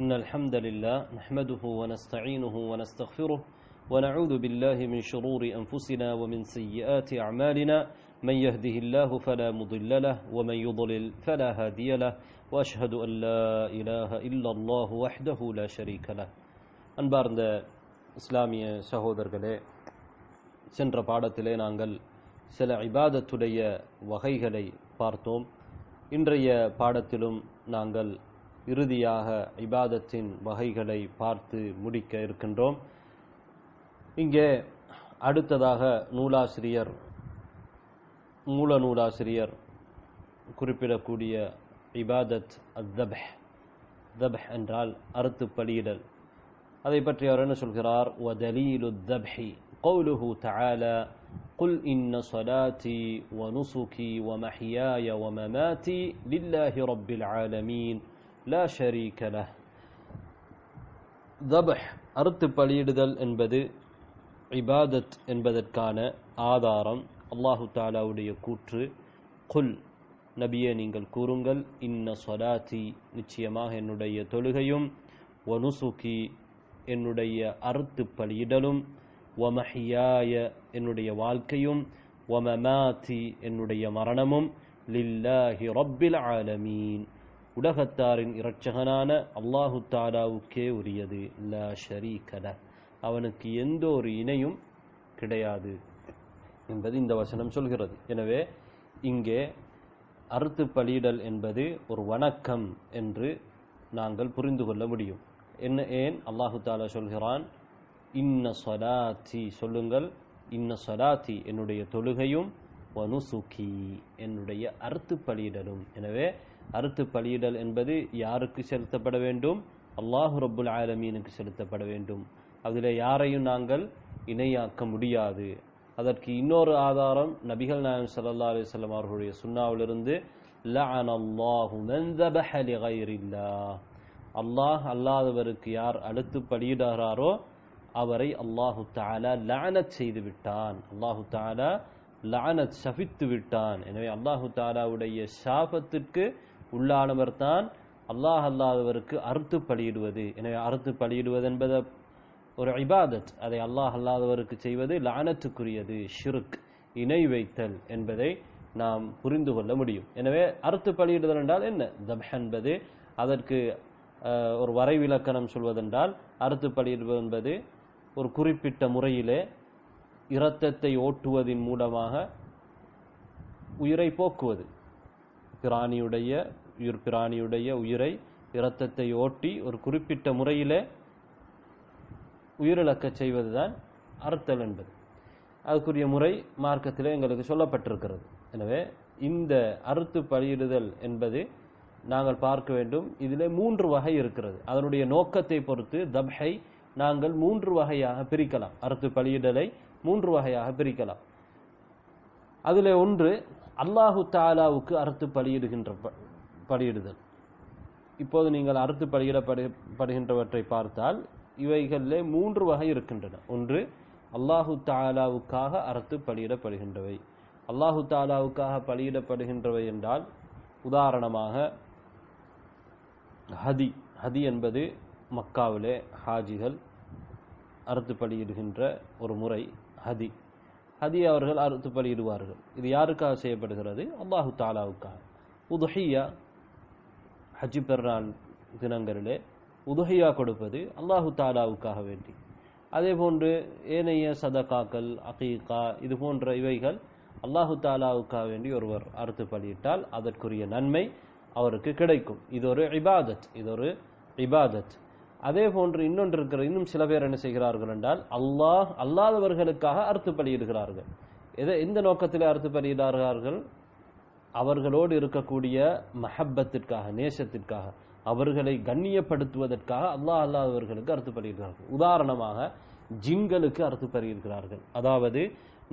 إن الحمد لله نحمده ونستعينه ونستغفره ونعوذ بالله من شرور أنفسنا ومن سيئات أعمالنا. من يهده الله فلا مضل له ومن يضلل فلا هادي له وأشهد أن لا إله إلا الله وحده لا شريك له. அன்பார்ந்த இஸ்லாமிய சகோதர்களே سل عبادة நாங்கள் சில இபாதத்துடைய வகைகளை பார்த்தோம். இன்றைய பாடத்திலும் நாங்கள் இறுதியாக இபாதத்தின் வகைகளை பார்த்து முடிக்க இருக்கின்றோம் இங்கே அடுத்ததாக நூலாசிரியர் மூல நூலாசிரியர் குறிப்பிடக்கூடிய இபாதத் அத்தபஹ் தபஹ் என்றால் அறுத்து பலியிடல் அதை பற்றி அவர் என்ன சொல்கிறார் وَدَلِيلُ الذَّبْحِ قوله تعالى قل إن صلاتي ونسكي ومحياي ومماتي لله رب العالمين லா ஷரீகல தபஹ் அறுத்து பலியிடுதல் என்பது இபாதத் என்பதற்கான ஆதாரம். அல்லாஹு தாலாவுடைய கூற்று குல் நபியே நீங்கள் கூறுங்கள் இன்ன சொலாத்தி நிச்சயமாக என்னுடைய தொழுகையும் ஒனுசுகி என்னுடைய அறுத்து பலியிடலும் ஒமஹியாய என்னுடைய வாழ்க்கையும் ஒமமாத்தி என்னுடைய மரணமும் லில்லாஹி ரொப்பில் ஆலமீன் உலகத்தாரின் இரட்சகனான அல்லாஹு தாலாவுக்கே உரியது. லா ஷரீகல அவனுக்கு எந்த ஒரு இணையும் கிடையாது என்பது இந்த வசனம் சொல்கிறது. எனவே இங்கே அறுத்து பலியிடல் என்பது ஒரு வணக்கம் என்று நாங்கள் புரிந்து கொள்ள முடியும். என்ன ஏன்? அல்லாஹு தாலா சொல்கிறான் இன்ன சொலாத்தி சொல்லுங்கள் இன்ன சொலாத்தி என்னுடைய தொழுகையும் வனுசுகி என்னுடைய அறுத்து பலியிடலும் எனவே அறுத்து பலியிடல் என்பது யாருக்கு செலுத்தப்பட வேண்டும்? அல்லாஹு ரபுல் ஆலமீனுக்கு செலுத்தப்பட வேண்டும். அதில் யாரையும் நாங்கள் இணையாக்க முடியாது. அதற்கு இன்னொரு ஆதாரம் நபிகள் நாயம் சல்லா அலிஸ்லாம் அவர்களுடைய சுண்ணாவிலிருந்து அல்லாஹ் அல்லாதவருக்கு யார் அடுத்து பலியிடுகிறாரோ அவரை அல்லாஹு தாலா லானத் செய்து விட்டான். அல்லாஹு தாலா லானத் சபித்து விட்டான். எனவே அல்லாஹு தாலாவுடைய சாபத்திற்கு உள்ளானவர் தான் அல்லாஹ் அல்லாதவருக்கு அறுத்து பலியிடுவது. எனவே அறுத்து பலியிடுவது என்பது ஒரு இபாதத். அதை அல்லாஹ் அல்லாதவருக்கு செய்வது லானத்துக்குரியது ஷிருக் இணை வைத்தல் என்பதை நாம் புரிந்து கொள்ள முடியும். எனவே அறுத்து பலியிடுதல் என்றால் என்ன? தப் என்பது அதற்கு ஒரு வரைவிலக்கணம் சொல்வதென்றால் அறுத்து பலியிடுவது என்பது ஒரு குறிப்பிட்ட முறையிலே இரத்தத்தை ஓட்டுவதின் மூலமாக உயிரை போக்குவது. பிராணியுடைய உயிர் பிராணியுடைய உயிரை இரத்தத்தை ஓட்டி ஒரு குறிப்பிட்ட முறையிலே உயிரிழக்க செய்வதுதான் அறுத்தல் என்பது. அதுக்குரிய முறை மார்க்கத்திலே எங்களுக்கு சொல்லப்பட்டிருக்கிறது. எனவே இந்த அறுத்து பலியிடுதல் என்பது நாங்கள் பார்க்க வேண்டும். இதிலே மூன்று வகை இருக்கிறது. அதனுடைய நோக்கத்தை பொறுத்து தப்ஹை நாங்கள் மூன்று வகையாக பிரிக்கலாம். அறுத்து பலியிடலை மூன்று வகையாக பிரிக்கலாம். அதில் ஒன்று அல்லாஹு தாலாவுக்கு அறுத்து பலியிடுகின்ற பலியிடுதல். இப்போது நீங்கள் அறுத்து பலியிடப்படுகின்றவற்றை பார்த்தால் இவைகளிலே மூன்று வகை இருக்கின்றன. ஒன்று அல்லாஹு தாலாவுக்காக அறுத்து பலியிடப்படுகின்றவை. அல்லாஹு தாலாவுக்காக பலியிடப்படுகின்றவை என்றால் உதாரணமாக ஹதி ஹதி என்பது மக்காவிலே ஹாஜிகள் அறுத்து பலியிடுகின்ற ஒரு முறை. ஹதி. ஹதி அவர்கள் அறுத்து பலியிடுவார்கள் இது யாருக்காக செய்யப்படுகிறது? அல்லாஹு தாலாவுக்காக உதுஹியா ஹஜ்ஜி பெருநாள் தினங்களிலே. உதுஹியா கொடுப்பது அல்லாஹு தாலாவுக்காக வேண்டி. அதே போன்று ஏனைய சதகாக்கள் அகீகா இது போன்ற இவைகள் அல்லாஹு தாலாவுக்காக வேண்டி ஒருவர் அறுத்து பலியிட்டால் அதற்குரிய நன்மை அவருக்கு கிடைக்கும். இது ஒரு இபாதத். இது ஒரு இபாதத். அதே போன்று இன்னொன்று இருக்கிற இன்னும் சில பேர் என்ன செய்கிறார்கள் என்றால் அல்லாஹ் அல்லாதவர்களுக்காக அறுத்து பலியிடுகிறார்கள். எதை எந்த நோக்கத்தில் அறுத்து பலியிடார்கள் அவர்களோடு இருக்கக்கூடிய மஹப்பத்திற்காக நேசத்திற்காக அவர்களை கண்ணியப்படுத்துவதற்காக அல்லாஹ் அல்லாதவர்களுக்கு அறுத்து பலியிடுகிறார்கள். உதாரணமாக ஜிங்களுக்கு அறுத்து பலியிடுகிறார்கள். அதாவது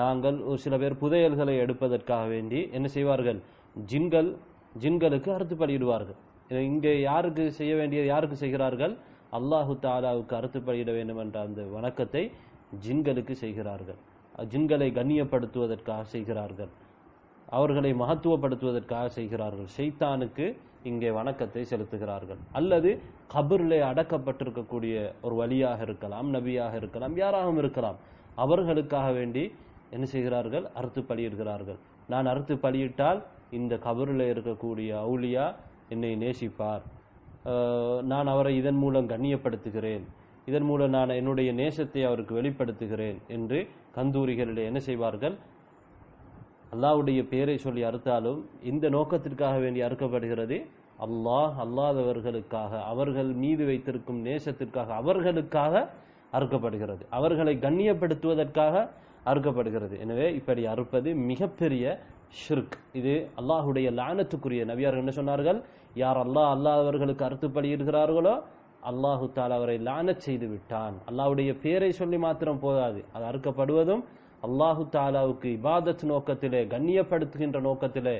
நாங்கள் ஒரு சில பேர் புதையல்களை எடுப்பதற்காக வேண்டி என்ன செய்வார்கள்? ஜின்கள் ஜின்களுக்கு அறுத்து பலியிடுவார்கள். இங்கே யாருக்கு செய்ய வேண்டியது யாருக்கு செய்கிறார்கள்? அல்லாஹு தாலாவுக்கு அறுத்து பலியிட வேண்டும் என்ற அந்த வணக்கத்தை ஜின்களுக்கு செய்கிறார்கள். ஜின்களை கண்ணியப்படுத்துவதற்காக செய்கிறார்கள். அவர்களை மகத்துவப்படுத்துவதற்காக செய்கிறார்கள். ஷைத்தானுக்கு இங்கே வணக்கத்தை செலுத்துகிறார்கள். அல்லது கபரிலே அடக்கப்பட்டிருக்கக்கூடிய ஒரு வழியாக இருக்கலாம் நபியாக இருக்கலாம் யாராகவும் இருக்கலாம். அவர்களுக்காக வேண்டி என்ன செய்கிறார்கள்? அறுத்து பலியிடுகிறார்கள். நான் அறுத்து பலியிட்டால் இந்த கபரில் இருக்கக்கூடிய அவுலியா என்னை நேசிப்பார். நான் அவரை இதன் மூலம் கண்ணியப்படுத்துகிறேன். இதன் மூலம் நான் என்னுடைய நேசத்தை அவருக்கு வெளிப்படுத்துகிறேன் என்று கந்தூரிகளில் என்ன செய்வார்கள்? அல்லாஹ்வுடைய பெயரை சொல்லி அறுத்தாலும் இந்த நோக்கத்திற்காக வேண்டி அறுக்கப்படுகிறது அல்லாஹ் அல்லாதவர்களுக்காக அவர்கள் மீது வைத்திருக்கும் நேசத்திற்காக அவர்களுக்காக அறுக்கப்படுகிறது. அவர்களை கண்ணியப்படுத்துவதற்காக அறுக்கப்படுகிறது. எனவே இப்படி அறுப்பது மிகப்பெரிய ஷிர்க். இது அல்லாஹுடைய லானத்துக்குரிய நபியார்கள் என்ன சொன்னார்கள்? யார் அல்லாஹ் அல்லாதவர்களுக்கு அறுத்து பலியிடுகிறார்களோ அல்லாஹு தாலா அவரை லானச் செய்து விட்டான். அல்லாஹுடைய பேரை சொல்லி மாத்திரம் போதாது. அது அறுக்கப்படுவதும் அல்லாஹு தாலாவுக்கு இபாதத் நோக்கத்திலே கண்ணியப்படுத்துகின்ற நோக்கத்திலே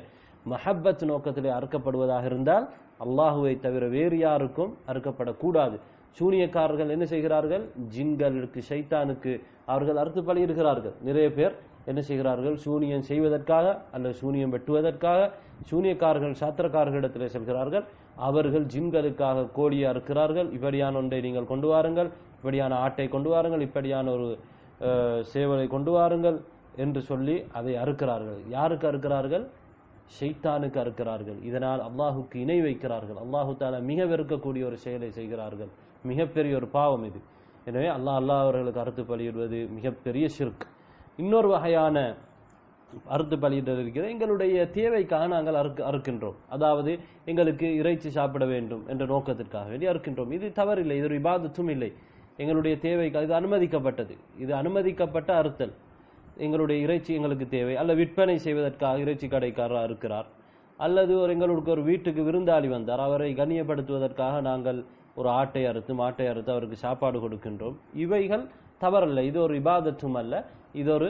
மஹப்பத் நோக்கத்திலே அறுக்கப்படுவதாக இருந்தால் அல்லாஹுவை தவிர வேறு யாருக்கும் அறுக்கப்படக்கூடாது. சூனியக்காரர்கள் என்ன செய்கிறார்கள்? ஜின்களுக்கு சைத்தானுக்கு அவர்கள் அறுத்து பலியிடுகிறார்கள் நிறைய பேர் என்ன செய்கிறார்கள்? சூனியம் செய்வதற்காக அல்லது சூனியம் வெட்டுவதற்காக சூனியக்காரர்கள் சாத்திரக்காரர்களிடத்தில் செல்கிறார்கள். அவர்கள் ஜின்களுக்காக கோழியை அறுக்கிறார்கள் இப்படியான ஒன்றை நீங்கள் கொண்டு வாருங்கள். இப்படியான ஆட்டை கொண்டு வாருங்கள். இப்படியான ஒரு சேவலை கொண்டு வாருங்கள் என்று சொல்லி அதை அறுக்கிறார்கள். யாருக்கு அறுக்கிறார்கள்? ஷெய்தானுக்கு அறுக்கிறார்கள். இதனால் அல்லாஹுக்கு இணை வைக்கிறார்கள். அல்லாஹு தாலா மிக வெறுக்கக்கூடிய ஒரு செயலை செய்கிறார்கள். மிகப்பெரிய ஒரு பாவம் இது. எனவே அல்லாஹ் அல்லாஹ் அவர்களுக்கு அறுத்து பலியிடுவது மிகப்பெரிய சிறுக்கு இன்னொரு வகையான அறுத்து பலியிடுறது இருக்கிறது. எங்களுடைய தேவைக்காக நாங்கள் அறுக்க அறுக்கின்றோம். அதாவது எங்களுக்கு இறைச்சி சாப்பிட வேண்டும் என்ற நோக்கத்திற்காக வேண்டி அறுக்கின்றோம். இது தவறில்லை இது ஒரு இபாதத்தும் இல்லை. எங்களுடைய தேவைக்காக இது அனுமதிக்கப்பட்டது. இது அனுமதிக்கப்பட்ட அறுத்தல். எங்களுடைய இறைச்சி எங்களுக்கு தேவை. அல்ல விற்பனை செய்வதற்காக இறைச்சி கடைக்காரர் இருக்கிறார். அல்லது ஒரு எங்களுக்கு ஒரு வீட்டுக்கு விருந்தாளி வந்தார். அவரை கண்ணியப்படுத்துவதற்காக நாங்கள் ஒரு ஆட்டை அறுத்து மாட்டை அறுத்து அவருக்கு சாப்பாடு கொடுக்கின்றோம். இவைகள் தவறல்ல. இது ஒரு இபாதத்தும் அல்ல. இது ஒரு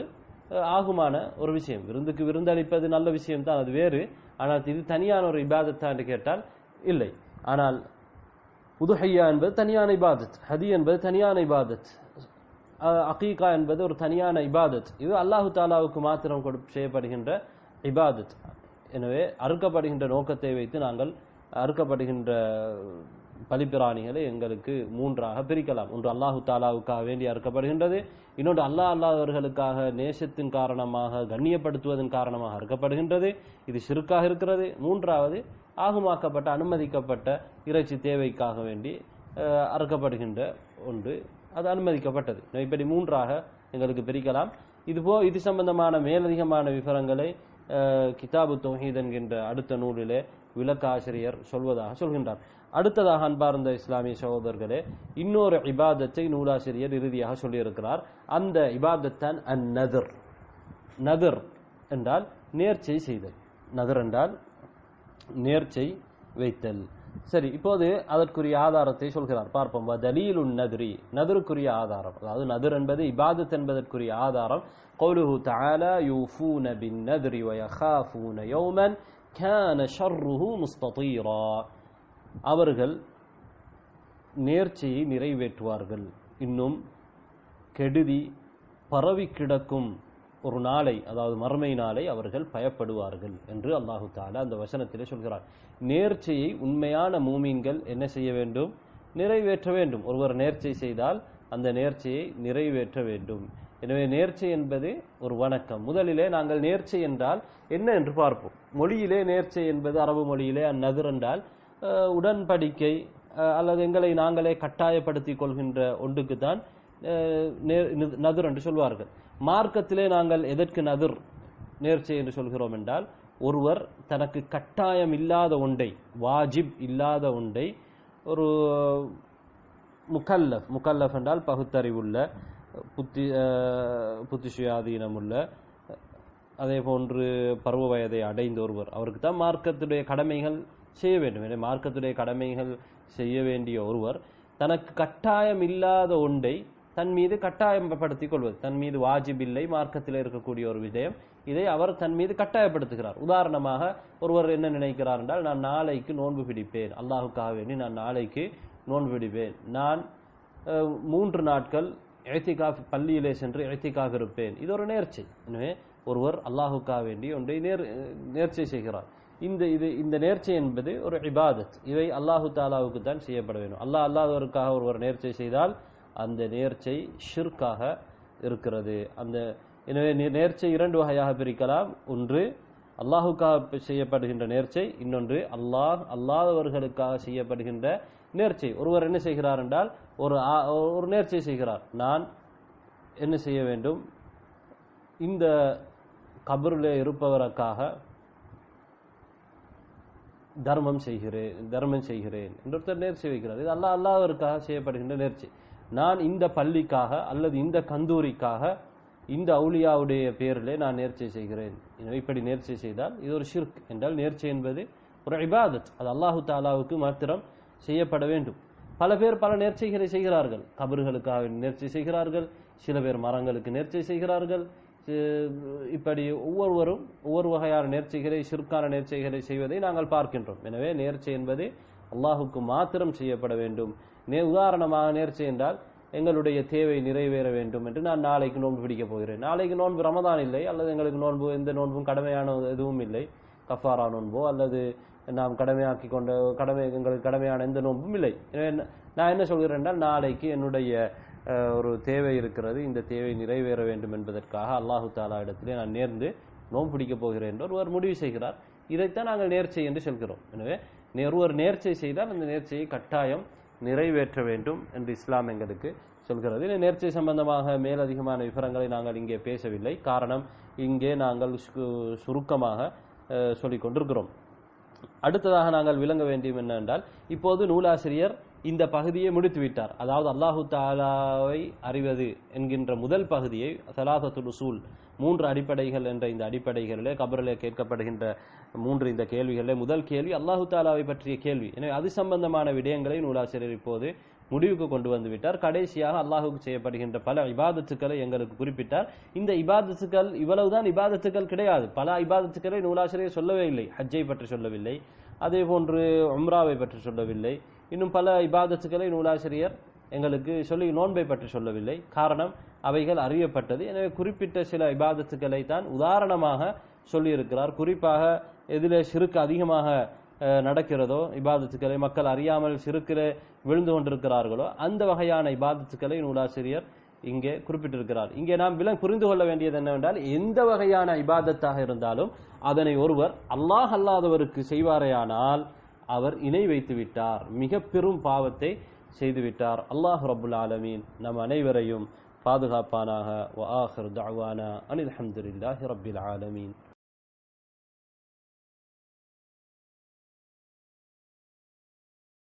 ஆகுமான ஒரு விஷயம். விருந்துக்கு விருந்தளிப்பது நல்ல விஷயம் தான் அது வேறு. ஆனால் இது தனியான ஒரு இபாதத்தா என்று கேட்டால் இல்லை. ஆனால் உதுஹையா என்பது தனியான இபாதத் ஹதி என்பது தனியான இபாதத் அகீகா என்பது ஒரு தனியான இபாதத். இது அல்லாஹு தாலாவுக்கு மாத்திரம் கொடு செய்யப்படுகின்ற இபாதத். எனவே அறுக்கப்படுகின்ற நோக்கத்தை வைத்து நாங்கள் அறுக்கப்படுகின்ற பலிப்பிராணிகளை எங்களுக்கு மூன்றாக பிரிக்கலாம். ஒன்று அல்லாஹு தாலாவுக்காக வேண்டி அறுக்கப்படுகின்றது இன்னொன்று அல்லா அல்லாதவர்களுக்காக நேசத்தின் காரணமாக கண்ணியப்படுத்துவதன் காரணமாக அறுக்கப்படுகின்றது. இது சிறுக்காக இருக்கிறது. மூன்றாவது ஆகுமாக்கப்பட்ட அனுமதிக்கப்பட்ட இறைச்சி தேவைக்காக வேண்டி அறுக்கப்படுகின்ற ஒன்று அது அனுமதிக்கப்பட்டது. இப்படி மூன்றாக எங்களுக்கு பிரிக்கலாம். இதுபோ இது சம்பந்தமான மேலதிகமான விவரங்களை கிதாபு தௌஹீத் என்கின்ற அடுத்த நூலிலே விளக்காசிரியர் சொல்வதாக சொல்கின்றார். அடுத்ததாக அன்பார்ந்த இஸ்லாமிய சகோதரர்களே இன்னொரு இபாதத்தை நூலாசிரியர் இறுதியாக சொல்லியிருக்கிறார் அந்த இபாதத்தான் அந் நதர் நதர் என்றால் நேர்ச்சை செய்தல் நதர் என்றால் நேர்ச்சை வைத்தல் சரி இப்போது அதற்குரிய ஆதாரத்தை சொல்கிறார் பார்ப்போம் தலீலு நதுரி நதருக்குரிய ஆதாரம் அதாவது நதுர் என்பது இபாதத் என்பதற்குரிய ஆதாரம் قوله تعالى يوفون بالنذر ويخافون يوما كان شره مستطيرا அவர்கள் நேர்ச்சையை நிறைவேற்றுவார்கள். இன்னும் கெடுதி பரவி கிடக்கும் ஒரு நாளை அதாவது மறுமை நாளை அவர்கள் பயப்படுவார்கள் என்று அல்லாஹு தாலா அந்த வசனத்திலே சொல்கிறார். நேர்ச்சையை உண்மையான மூமீன்கள் என்ன செய்ய வேண்டும்? நிறைவேற்ற வேண்டும். ஒருவர் நேர்ச்சை செய்தால் அந்த நேர்ச்சையை நிறைவேற்ற வேண்டும். எனவே நேர்ச்சை என்பது ஒரு வணக்கம். முதலிலே நாங்கள் நேர்ச்சை என்றால் என்ன என்று பார்ப்போம். மொழியிலே நேர்ச்சை என்பது அரபு மொழியிலே அந்நதுர் என்றால் உடன்படிக்கை அல்லது எங்களை நாங்களே கட்டாயப்படுத்திக் கொள்கின்ற ஒன்றுக்கு தான் நதுர் என்று சொல்வார்கள். மார்க்கத்திலே நாங்கள் எதற்கு நதுர் நேர்ச்சை என்று சொல்கிறோம் என்றால் ஒருவர் தனக்கு கட்டாயம் இல்லாத ஒன்றை வாஜிப் இல்லாத ஒன்றை ஒரு முக்கல்லஃப் முக்கல்லஃப் என்றால் பகுத்தறிவுள்ள புத்தி அஹ், புத்தி சுயாதீனமுள்ள அதே போன்று பருவ வயதை அடைந்த ஒருவர் அவருக்கு தான் மார்க்கத்துடைய கடமைகள் செய்ய வேண்டும். எனவே மார்க்கத்துடைய கடமைகள் செய்ய வேண்டிய ஒருவர் தனக்கு கட்டாயம் இல்லாத ஒன்றை தன் மீது கட்டாயப்படுத்திக் கொள்வது. தன் மீது வாஜிப் இல்லை மார்க்கத்தில் இருக்கக்கூடிய ஒரு விடயம் இதை அவர் தன் மீது கட்டாயப்படுத்துகிறார். உதாரணமாக ஒருவர் என்ன நினைக்கிறார் என்றால் நான் நாளைக்கு நோன்பு பிடிப்பேன். அல்லாஹுக்காக வேண்டி நான் நாளைக்கு நோன்பு பிடிப்பேன். நான் மூன்று நாட்கள் எழுத்திக்கா பள்ளியிலே சென்று எழுத்திக்காக இருப்பேன். இது ஒரு நேர்ச்சை. எனவே ஒருவர் அல்லாஹுக்காக வேண்டி ஒன்றை நேர் நேர்ச்சை செய்கிறார். இந்த இது இந்த நேர்ச்சை என்பது ஒரு இபாதத். இவை அல்லாஹு தாலாவுக்கு தான் செய்யப்பட வேண்டும். அல்லாஹ் அல்லாதவருக்காக ஒருவர் நேர்ச்சை செய்தால் அந்த நேர்ச்சை ஷிர்காக இருக்கிறது. அந்த எனவே நேர்ச்சை இரண்டு வகையாக பிரிக்கலாம். ஒன்று அல்லாஹுக்காக செய்யப்படுகின்ற நேர்ச்சை. இன்னொன்று அல்லாஹ் அல்லாதவர்களுக்காக செய்யப்படுகின்ற நேர்ச்சை. ஒருவர் என்ன செய்கிறார் என்றால் ஒரு ஒரு நேர்ச்சை செய்கிறார். நான் என்ன செய்ய வேண்டும்? இந்த கபரில் இருப்பவருக்காக தர்மம் செய்கிறேன் தர்மம் செய்கிறேன் என்றொருத்தர் நேர்ச்சி வைக்கிறார். இது அல்லா அல்லாவிற்காக செய்யப்படுகின்ற நேர்ச்சி. நான் இந்த பள்ளிக்காக அல்லது இந்த கந்தூரிக்காக இந்த அவுலியாவுடைய பேரிலே நான் நேர்ச்சை செய்கிறேன். எனவே இப்படி நேர்ச்சை செய்தால் இது ஒரு ஷிர்க் என்றால் நேர்ச்சை என்பது ஒரு இபாதத். அது அல்லாஹு தாலாவுக்கு மாத்திரம் செய்யப்பட வேண்டும். பல பேர் பல நேர்ச்சைகளை செய்கிறார்கள். கபர்களுக்காக நேர்ச்சை செய்கிறார்கள். சில பேர் மரங்களுக்கு நேர்ச்சை செய்கிறார்கள். இப்படி ஒவ்வொருவரும் ஒவ்வொரு வகையான நேர்ச்சைகளை சிறுக்கான நேர்ச்சைகளை செய்வதை நாங்கள் பார்க்கின்றோம். எனவே நேர்ச்சை என்பது அல்லாஹுக்கு மாத்திரம் செய்யப்பட வேண்டும். நே உதாரணமாக நேர்ச்சை என்றால் எங்களுடைய தேவை நிறைவேற வேண்டும் என்று நான் நாளைக்கு நோன்பு பிடிக்கப் போகிறேன். நாளைக்கு நோன்பு ரமதான் இல்லை அல்லது எங்களுக்கு நோன்பு எந்த நோன்பும் கடமையான எதுவும் இல்லை. கஃபாரா நோன்போ அல்லது நாம் கடமையாக்கி கொண்ட கடமை எங்களுக்கு கடமையான எந்த நோன்பும் இல்லை. நான் என்ன சொல்கிறேன் என்றால் நாளைக்கு என்னுடைய ஒரு தேவை இருக்கிறது. இந்த தேவை நிறைவேற வேண்டும் என்பதற்காக அல்லாஹு தாலா இடத்திலே நான் நேர்ந்து நோம் பிடிக்கப் போகிறேன் என்று ஒருவர் முடிவு செய்கிறார். இதைத்தான் நாங்கள் நேர்ச்சை என்று சொல்கிறோம். எனவே ஒருவர் நேர்ச்சை செய்தால் அந்த நேர்ச்சையை கட்டாயம் நிறைவேற்ற வேண்டும் என்று இஸ்லாம் எங்களுக்கு சொல்கிறது. இல்லை நேர்ச்சை சம்பந்தமாக மேலதிகமான விவரங்களை நாங்கள் இங்கே பேசவில்லை. காரணம் இங்கே நாங்கள் சு- சுருக்கமாக சொல்லிக் கொண்டிருக்கிறோம். அடுத்ததாக நாங்கள் விளங்க வேண்டும் என்னென்றால் இப்போது நூலாசிரியர் இந்த பகுதியை முடித்துவிட்டார் அதாவது அல்லாஹு தாலாவை அறிவது என்கின்ற முதல் பகுதியை சலாசத்துல் உசூல் மூன்று அடிப்படைகள் என்ற இந்த அடிப்படைகளிலே கபரிலே கேட்கப்படுகின்ற மூன்று இந்த கேள்விகளிலே முதல் கேள்வி அல்லாஹு தாலாவை பற்றிய கேள்வி. எனவே அது சம்பந்தமான விடயங்களை நூலாசிரியர் இப்போது முடிவுக்கு கொண்டு வந்து விட்டார். கடைசியாக அல்லாஹுக்கு செய்யப்படுகின்ற பல இபாதத்துக்களை எங்களுக்கு குறிப்பிட்டார். இந்த இபாதத்துக்கள் இவ்வளவுதான் இபாதத்துக்கள் கிடையாது. பல இபாதத்துக்களை நூலாசிரியர் சொல்லவே இல்லை. ஹஜ்ஜை பற்றி சொல்லவில்லை. அதே போன்று உம்ராவை பற்றி சொல்லவில்லை. இன்னும் பல இபாதத்துக்களை நூலாசிரியர் எங்களுக்கு சொல்லி நோன்பை பற்றி சொல்லவில்லை. காரணம் அவைகள் அறியப்பட்டது. எனவே குறிப்பிட்ட சில இபாதத்துக்களை தான் உதாரணமாக சொல்லியிருக்கிறார். குறிப்பாக எதில் சிறுக்கு அதிகமாக நடக்கிறதோ இபாதத்துக்களை மக்கள் அறியாமல் சிறுக்கிலே விழுந்து கொண்டிருக்கிறார்களோ அந்த வகையான இபாதத்துக்களை நூலாசிரியர் இங்கே குறிப்பிட்டிருக்கிறார். இங்கே நாம் விலங் புரிந்து கொள்ள வேண்டியது என்னவென்றால் எந்த வகையான இபாதத்தாக இருந்தாலும் அதனை ஒருவர் அல்லாஹ் அல்லாதவருக்கு செய்வாரேயானால் அவர் இணை வைத்து விட்டார். மிக பெரும் பாவத்தை செய்துவிட்டார் அல்லாஹ் ரபுல் ஆலமீன் நம் அனைவரையும் பாதுகாப்பானாக. வ ஆஹிர் தஅவானா அனில் அஹமதுல்லாஹி ரப்பில் ஆலமீன்.